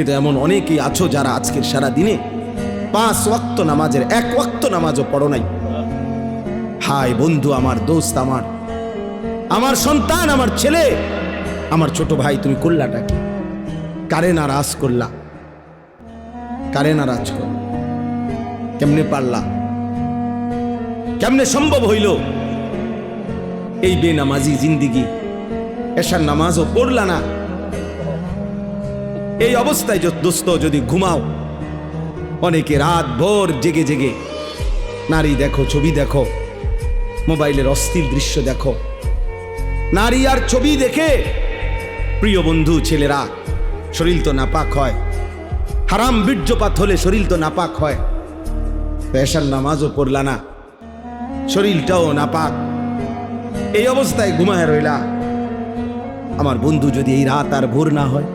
কিন্তু এমন অনেকেই আছো যারা আজকের সারা দিনে পাঁচ ওয়াক্ত নামাজের এক ওয়াক্ত নামাজও পড়ো নাই। হাই বন্ধু, আমার দোস্ত, আমার আমার সন্তান, আমার ছেলে, আমার ছোট ভাই, তুমি করলাটা কি? কারে নারাজ করলা? কারে নারাজ করলা? কেমনে পারলা? কেমনে সম্ভব হইল? এই বেনামাজি জিন্দিগি এসার নামাজও পড়লা না। এই অবস্থায় দোস্ত, যদি ঘুমাও। অনেকে রাত ভোর জেগে জেগে নারী দেখো, ছবি দেখো, মোবাইলের অস্থির দৃশ্য দেখো। নারী আর ছবি দেখে প্রিয় বন্ধু, ছেলেরা, শরীর তো নাপাক হয়। হারাম বীর্যপাত হলে শরীর তো নাপাক হয়। পেশার নামাজও পড়লা না, শরীরটাও নাপাক। এই অবস্থায় ঘুমায় রইলা। আমার বন্ধু, যদি এই রাত আর ভোর না হয়